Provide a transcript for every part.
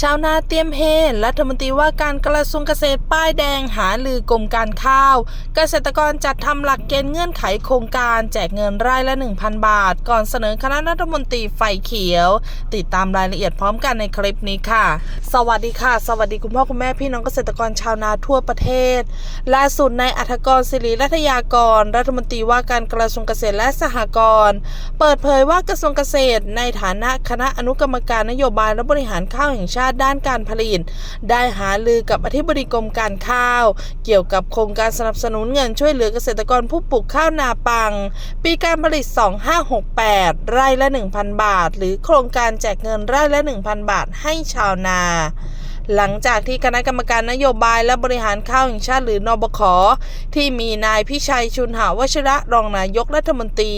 ชาวนาเตรียมเฮรัฐมนตรีว่าการกระทรวงเกษตรป้ายแดงหาลือกรมการข้าว เกษตรกรจัดทำหลักเกณฑ์เงื่อนไขโครงการแจกเงินไร่ละ 1,000 บาท ก่อนเสนอคณะรัฐมนตรีไฟเขียว ติดตามรายละเอียดพร้อมกันในคลิปนี้ค่ะ สวัสดีค่ะ สวัสดีคุณพ่อคุณแม่พี่น้องเกษตรกรชาวนาทั่วประเทศล่าสุดนายอัธกรศิริรัตยากร รัฐมนตรีว่าการกระทรวงเกษตรและสหกรณ์เปิดเผยว่ากระทรวงเกษตร ในฐานะคณะอนุกรรมการนโยบายและบริหารข้าวแห่งชาติด้านการผลิต ได้หาลือกับอธิบดีกรมการข้าว เกี่ยวกับโครงการสนับสนุนเงินช่วยเหลือเกษตรกรผู้ปลูกข้าวนาปัง ปีการผลิต 2568 ไร่ละ 1,000 บาท หรือโครงการแจกเงินไร่ละ 1,000 บาทให้ชาวนา หลังจากที่คณะกรรมการนโยบายและบริหารข้าวแห่งชาติหรือนบคที่มีนายพิชัยชุนหาวชิระรองนายกรัฐมนตรี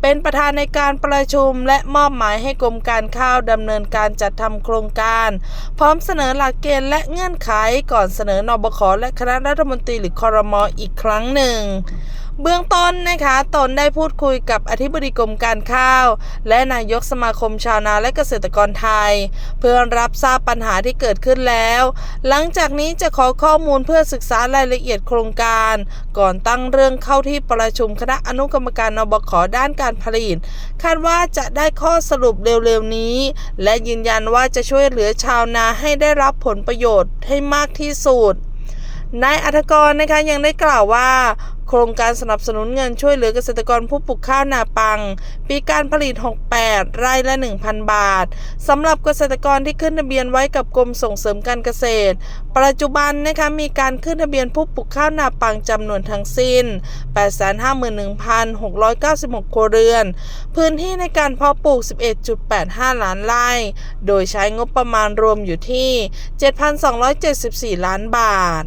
เป็นประธานในการประชุมและมอบหมายให้กรมการข้าวดำเนินการจัดทำโครงการ พร้อมเสนอหลักเกณฑ์และเงื่อนไขก่อนเสนอนบคและคณะรัฐมนตรีหรือคอรมออีกครั้งหนึ่งเบื้องต้นนะคะตนได้พูดคุยกับอธิบดีกรมการข้าว และนายกสมาคมชาวนาและเกษตรกรไทย เพื่อรับทราบปัญหาที่เกิดขึ้นแล้ว หลังจากนี้จะขอข้อมูลเพื่อศึกษารายละเอียดโครงการ ก่อนตั้งเรื่องเข้าที่ประชุมคณะอนุกรรมการนบขด้านการผลิต คาดว่าจะได้ข้อสรุปเร็วๆนี้ และยืนยันว่าจะช่วยเหลือชาวนาให้ได้รับผลประโยชน์ให้มากที่สุด นายอัธกรนะคะยังได้กล่าวว่า โครงการสนับสนุนเงินช่วยเหลือเกษตรกรผู้ปลูกข้าวนาปัง ปีการผลิต 68 ไร่ละ 1,000 บาทสำหรับเกษตรกรที่ขึ้นทะเบียนไว้กับกรมส่งเสริมการเกษตร ปัจจุบันนะคะมีการขึ้นทะเบียนผู้ปลูกข้าวนาปังจำนวนทั้งสิ้น 851,696 ครัวเรือน พื้นที่ในการเพาะปลูก 11.85 ล้านไร่ โดยใช้งบประมาณรวมอยู่ที่ 7,274 ล้านบาท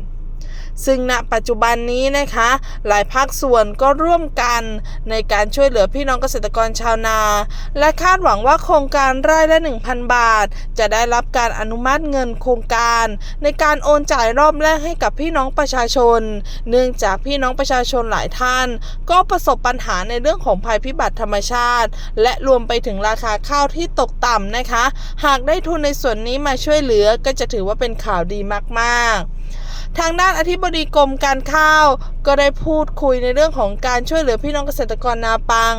ซึ่งณปัจจุบันนี้นะคะ หลายภาคส่วนก็ร่วมกันในการช่วยเหลือพี่น้องเกษตรกรชาวนา และคาดหวังว่าโครงการไร่ละ 1,000 บาท จะได้รับการอนุมัติเงินโครงการ ในการโอนจ่ายรอบแรกให้กับพี่น้องประชาชน เนื่องจากพี่น้องประชาชนหลายท่าน ก็ประสบปัญหาในเรื่องของภัยพิบัติธรรมชาติ และรวมไปถึงราคาข้าวที่ตกต่ำนะคะ หากได้ทุนในส่วนนี้มาช่วยเหลือก็จะถือว่าเป็นข่าวดีมาก ๆ ทางด้านอธิบดีกรมการข้าว ก็ได้พูดคุยในเรื่องของการช่วยเหลือพี่น้องเกษตรกรนาปัง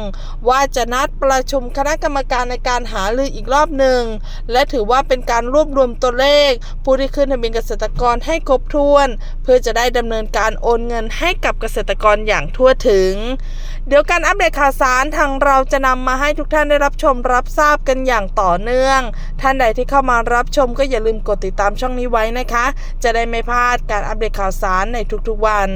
ว่าจะนัดประชุมคณะกรรมการในการหารืออีกรอบหนึ่ง และถือว่าเป็นการรวบรวมตัวเลข ผู้ที่ขึ้นทะเบียนเกษตรกรให้ครบถ้วน เพื่อจะได้ดำเนินการโอนเงินให้กับเกษตรกรอย่างทั่วถึง เดี๋ยวการอัปเดตข่าวสารทางเราจะนำมาให้ทุกท่านได้รับชมรับทราบกันอย่างต่อเนื่อง ท่านใดที่เข้ามารับชมก็อย่าลืมกดติดตามช่องนี้ไว้นะคะ จะได้ไม่พลาดการอัปเดตข่าวสารในทุกๆวัน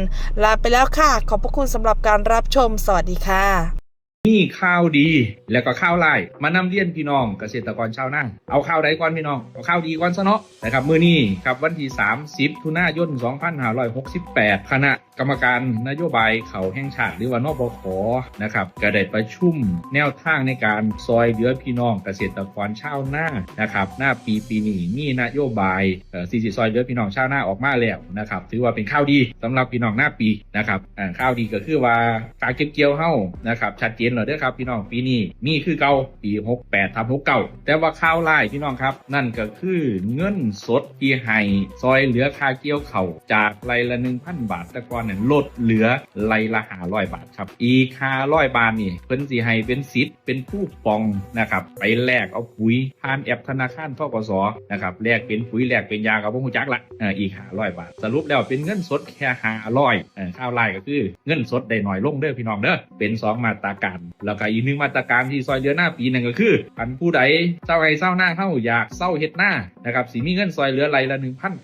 ลาไปแล้วค่ะ ขอบพระคุณสำหรับการรับชม สวัสดีค่ะ มีข่าวดีแล้วก็ข่าวไล่มานำเรียนพี่น้องเกษตรกรชาวนาเอาข่าวใดก่อนพี่น้องเอาข่าวดีก่อนซะเนาะนะครับมื้อนี้ครับวันที่ 30ทุนายน 2568 คณะกรรมการนโยบายเขาแห่งชาติหรือว่านบขนะครับก็ได้ประชุมแนวทางในการซอยเหลือพี่น้องเกษตรกรชาวนานะครับหน้าปีปีนี้มีนโยบายเอ่อสี่สิซอยเหลือพี่น้องชาวนาออกมาแล้วนะครับถือว่าเป็นข่าวดีสำหรับพี่น้องหน้าปีนะครับอ่าข่าวดีก็คือว่าการเก็บเกี่ยวเฮ้านะครับชัดเจนแล้วเด้อครับพี่น้องปีนี้มีคือเก่าปี68ทับ69แต่ว่าข่าวร้ายพี่น้องครับ นั่นก็คือเงินสดที่ให้ซอยเหลือค่าเกี่ยวเข่าจากไรละ 1,000 บาทแต่ก่อนนี่ยลดเหลือไรละ500บาทครับ อีก500บาทนี่เพิ่นสิให้เป็นสิทธิ์เป็นผู้ปองนะครับไปแลกเอาปุ๋ยผ่านแอปธนาคารทกสนะครับแลกเป็นปุ๋ยแลกเป็นยากับพวกหูจักละเอออีก500บาท สรุปแล้วเป็นเงินสดแค่500เออข้าวไล่ก็คือเงินสดได้หน่อยลงเด้อพี่น้องเด้อเป็นสองมาตรการแล้วก็อีกหนึ่งมาตรการที่ซอยเดือนหน้าปีหนึ่งก็คืออันผู้ใดเศร้าไห้เศร้าหน้าเข้าอยากเศร้าเฮ็ดหน้านะครับสีมีเงินซอยเหลือไรละ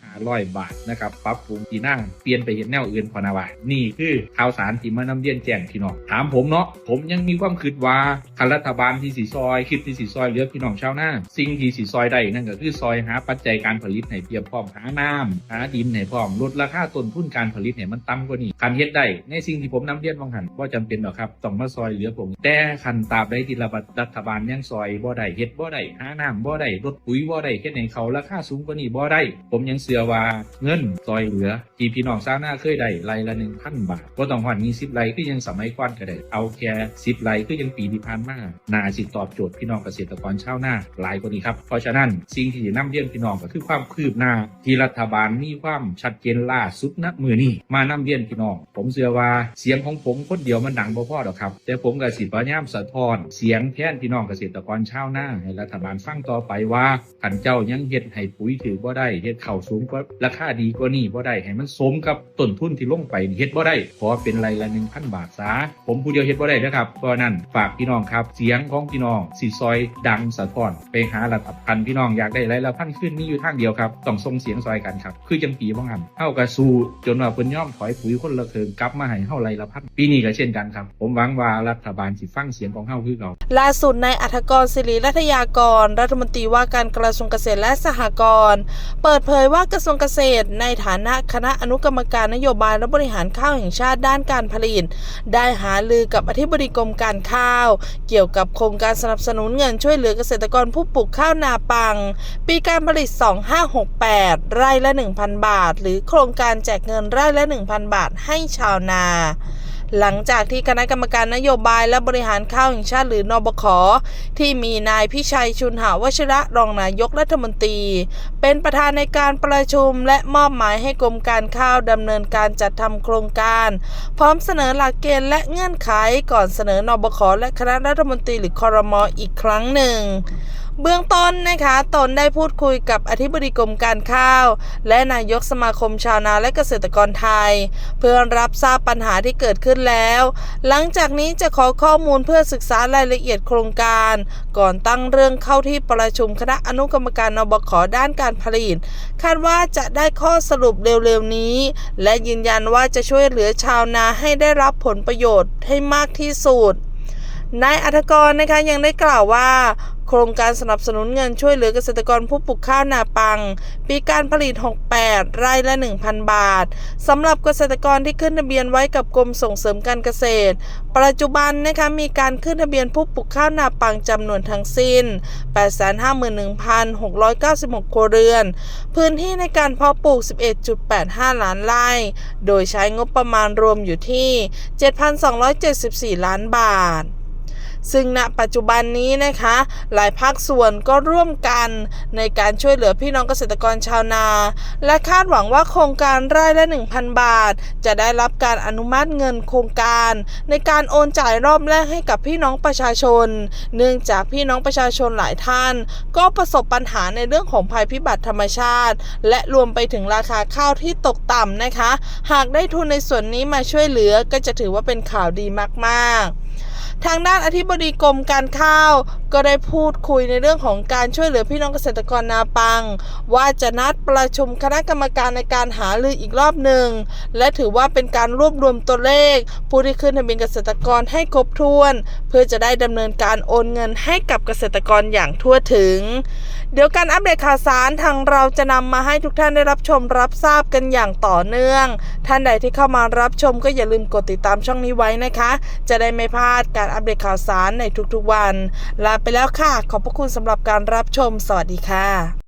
1,500บาทนะครับปรับปรุงที่หน้าเปลี่ยนไปเห็นแนวอื่นพอนาวานี่คือข่าวสารที่มานำเรียนแจ้งพี่น้องถามผมเนาะผมยังมีความคิดว่าคันรัฐบาลที่สีซอยคิดที่สีซอยเหลือพี่น้องชาวหน้าสิ่งที่สีซอยได้นั่นก็คือซอยหาปัจจัยการผลิตให้เพียบพร้อมหาน้ำหาดินให้พร้อมลดราคาต้นทุนการผลิตให้มันต่ำกว่านี้คันเฮ็ดได้ในสิ่งที่ผมนำเรียนว่างหันว่าจำเป็นหรอกครับต้องมาซอยเหลือพวกผมแต่คันตราบใดที่รัฐบาลยังซอยบ่ได้เฮ็ดบ่ได้หาน้ำบ่ได้ลดปุ๋ยบ่ได้เฮ็ดให้เขาราคาสูงกว่านี้บ่ได้ ผมยังเชื่อว่าเงินซอยเหลือที่พี่น้องชาวนาเคยได้ไรละ1,000บาทบ่ต้องฮอด20ไร่คือยังสมัยก่อนก็ได้เอาแค่10ไร่คือยังปีที่ผ่านมาน่าสิตอบโจทย์พี่น้องเกษตรกรชาวนาหลายกว่านี้ครับเพราะฉะนั้นสิ่งที่จะนำเรียนพี่น้องก็คือความคืบหน้า ที่รัฐบาลมีความชัดเจนล่าสุดณมือนี้มานำเรียนพี่น้องผมเชื่อว่าเสียงของผมคนเดียวมันดังบ่พอดอกครับ แต่ผมก็สิพยายามสะท้อน เสียงแทนพี่น้องเกษตรกรชาวนาให้รัฐบาลฟังต่อไปว่าขันเจ้ายังเฮ็ดให้ปุ๋ยถือบ่ได้เฮ็ดข้าวสูงกว่าราคาดีกว่านี้บ่ได้ให้มันสมกับต้นทุนที่ลงไปเฮ็ดบ่ได้ขอเป็นไรละ1,000บาทซะผมผู้เดียวเฮ็ดบ่ได้นะครับเพราะนั้นฝากพี่น้องครับ เสียงของพี่น้องสิซอยดังสะท้อน ไปหารัฐบาลพี่น้องอยากได้ไรละพันขึ้นนี่อยู่ทางเดียวครับต้องส่งเสียงซอยกันครับคือจังปีบ่หันเฮาก็สู้จนว่าเพิ่นยอมถอยปุ๋ยคนละเคิงกลับมาให้เฮาไรละพันปีนี้ก็เช่นกันครับ ผมหวังว่ารัฐบาลสิฟังเสียงของเฮาคือเก่าล่าสุดนายอัธกรศิริรัตยากร รัฐมนตรีว่าการกระทรวงเกษตรและสหกรณ์เปิดเผยว่ากระทรวงเกษตร ในฐานะคณะอนุกรรมการนโยบายและบริหารข้าวแห่งชาติด้านการผลิต ได้หารือกับอธิบดีกรมการข้าว เกี่ยวกับโครงการสนับสนุนเงินช่วยเหลือเกษตรกรผู้ปลูกข้าวนาปัง ปีการผลิต 2568 ไร่ละ 1,000 บาท หรือโครงการแจกเงินไร่ละ 1,000 บาทให้ชาวนา หลังจากที่คณะกรรมการนโยบายและบริหารข้าวแห่งชาติหรือนบคที่มีนายพิชัยชุนหาวชิระรองนายกรัฐมนตรี เป็นประธานในการประชุมและมอบหมายให้กรมการข้าวดำเนินการจัดทำโครงการ พร้อมเสนอหลักเกณฑ์และเงื่อนไขก่อนเสนอนบคและคณะรัฐมนตรีหรือคอรมออีกครั้งหนึ่ง เบื้องต้นนะคะ ตนได้พูดคุยกับอธิบดีกรมการข้าว และนายกสมาคมชาวนาและเกษตรกรไทย เพื่อรับทราบปัญหาที่เกิดขึ้นแล้ว หลังจากนี้จะขอข้อมูลเพื่อศึกษารายละเอียดโครงการ ก่อนตั้งเรื่องเข้าที่ประชุมคณะอนุกรรมการนบขด้านการผลิต คาดว่าจะได้ข้อสรุปเร็วๆนี้ และยืนยันว่าจะช่วยเหลือชาวนาให้ได้รับผลประโยชน์ให้มากที่สุด นายอัธกรนะคะยังได้กล่าวว่าโครงการสนับสนุนเงินช่วยเหลือเกษตรกรผู้ปลูกข้าวนาปัง ปีการผลิต 68 ไร่ละ 1,000 บาทสำหรับเกษตรกรที่ขึ้นทะเบียนไว้กับกรมส่งเสริมการเกษตร ปัจจุบันนะคะมีการขึ้นทะเบียนผู้ปลูกข้าวนาปังจำนวนทั้งสิ้น 851,696 ครัวเรือน พื้นที่ในการเพาะปลูก 11.85 ล้านไร่ โดยใช้งบประมาณรวมอยู่ที่ 7,274 ล้านบาท ซึ่งณปัจจุบันนี้นะคะ หลายภาคส่วนก็ร่วมกันในการช่วยเหลือพี่น้องเกษตรกรชาวนา และคาดหวังว่าโครงการไร่ละ 1,000 บาท จะได้รับการอนุมัติเงินโครงการ ในการโอนจ่ายรอบแรกให้กับพี่น้องประชาชน เนื่องจากพี่น้องประชาชนหลายท่าน ก็ประสบปัญหาในเรื่องของภัยพิบัติธรรมชาติ และรวมไปถึงราคาข้าวที่ตกต่ำนะคะ หากได้ทุนในส่วนนี้มาช่วยเหลือก็จะถือว่าเป็นข่าวดีมาก ๆ ทางด้านอธิบดีกรมการข้าว ก็ได้พูดคุยในเรื่องของการช่วยเหลือพี่น้องเกษตรกรนาปัง ว่าจะนัดประชุมคณะกรรมการในการหารืออีกรอบหนึ่ง และถือว่าเป็นการรวบรวมตัวเลข ผู้ที่ขึ้นทะเบียนเกษตรกรให้ครบถ้วน เพื่อจะได้ดำเนินการโอนเงินให้กับเกษตรกรอย่างทั่วถึง เดี๋ยวการอัปเดตข่าวสารทางเราจะนำมาให้ทุกท่านได้รับชมรับทราบกันอย่างต่อเนื่อง ท่านใดที่เข้ามารับชมก็อย่าลืมกดติดตามช่องนี้ไว้นะคะ จะได้ไม่พลาดการอัปเดตข่าวสารในทุกๆวัน ลาไปแล้วค่ะ ขอบพระคุณสำหรับการรับชม สวัสดีค่ะ